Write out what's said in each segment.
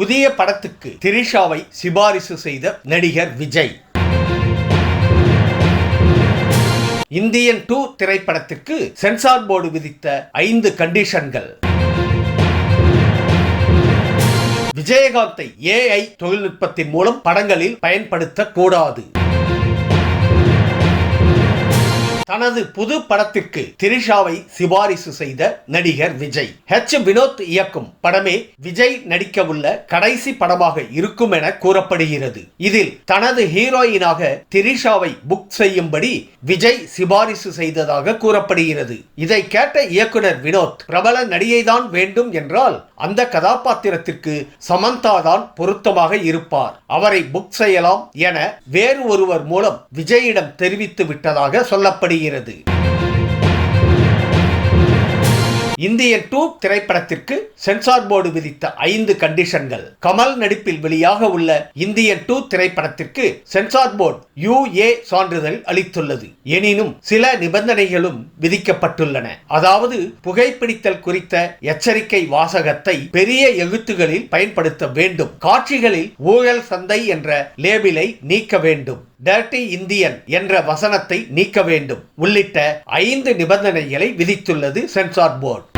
புதிய படத்துக்கு திரிஷாவை சிபாரிசு செய்த நடிகர் விஜய். இந்தியன் டூ திரைப்படத்திற்கு சென்சார் போர்டு விதித்த ஐந்து கண்டிஷன்கள். விஜயகாந்தை ஏஐ தொழில்நுட்பத்தின் மூலம் படங்களில் பயன்படுத்தக்கூடாது. தனது புது படத்திற்கு திரிஷாவை சிபாரிசு செய்த நடிகர் விஜய். ஹெச் வினோத் இயக்கும் படமே விஜய் நடிக்கவுள்ள கடைசி படமாக இருக்கும் என கூறப்படுகிறது. இதில் தனது ஹீரோயினாக திரிஷாவை புக் செய்யும்படி விஜய் சிபாரிசு செய்ததாக கூறப்படுகிறது. இதை கேட்ட இயக்குனர் வினோத் பிரபல நடிகைதான் வேண்டும் என்றால் அந்த கதாபாத்திரத்திற்கு சமந்தா தான் பொருத்தமாக இருப்பார். அவரை புக் செய்யலாம் என வேறு ஒருவர் மூலம் விஜயிடம் தெரிவித்து விட்டதாக சொல்லப்படுகிறது. இந்தியன் டூ திரைப்படத்திற்கு சென்சார் போர்டு விதித்த ஐந்து கண்டிஷன்கள். கமல் நடிப்பில் வெளியாக உள்ள இந்திய டூ திரைப்படத்திற்கு சென்சார் போர்டு யுஏ சான்றிதழ் அளித்துள்ளது. எனினும் சில நிபந்தனைகளும் விதிக்கப்பட்டுள்ளன. அதாவது புகைப்பிடித்தல் குறித்த எச்சரிக்கை வாசகத்தை பெரிய எழுத்துகளில் பயன்படுத்த வேண்டும். காட்சிகளில் ஊழல் சந்தை என்ற லேபிளை நீக்க வேண்டும். டர்டி இந்தியன் என்ற வசனத்தை நீக்க வேண்டும். உள்ளிட்ட ஐந்து நிபந்தனைகளை விதித்துள்ளது சென்சார் போர்டு.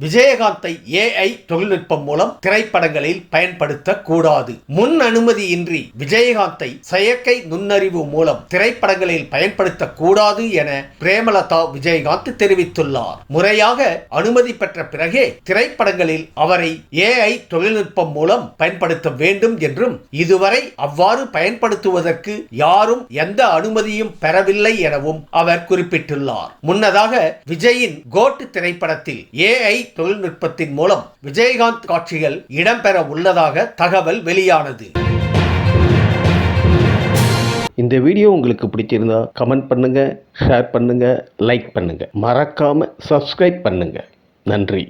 விஜயகாந்தை ஏஐ தொழில்நுட்பம் மூலம் திரைப்படங்களில் பயன்படுத்த கூடாது முன் அனுமதியின்றி விஜயகாந்தை செயற்கை நுண்ணறிவு மூலம் திரைப்படங்களில் பயன்படுத்த கூடாது என பிரேமலதா விஜயகாந்த் தெரிவித்துள்ளார். முறையாக அனுமதி பெற்ற பிறகே திரைப்படங்களில் அவரை ஏஐ தொழில்நுட்பம் மூலம் பயன்படுத்த வேண்டும் என்றும் இதுவரை அவ்வாறு பயன்படுத்துவதற்கு யாரும் எந்த அனுமதியும் பெறவில்லை எனவும் அவர் குறிப்பிட்டுள்ளார். முன்னதாக விஜயின் கோட் திரைப்படத்தில் ஏஐ தொழில்நுட்பத்தின் மூலம் விஜயகாந்த் காட்சிகள் இடம்பெற உள்ளதாக தகவல் வெளியானது. இந்த வீடியோ உங்களுக்கு பிடிச்சிருந்தா கமெண்ட் பண்ணுங்க ஷேர் பண்ணுங்க லைக் பண்ணுங்க. மறக்காம சப்ஸ்கிரைப் பண்ணுங்க. நன்றி.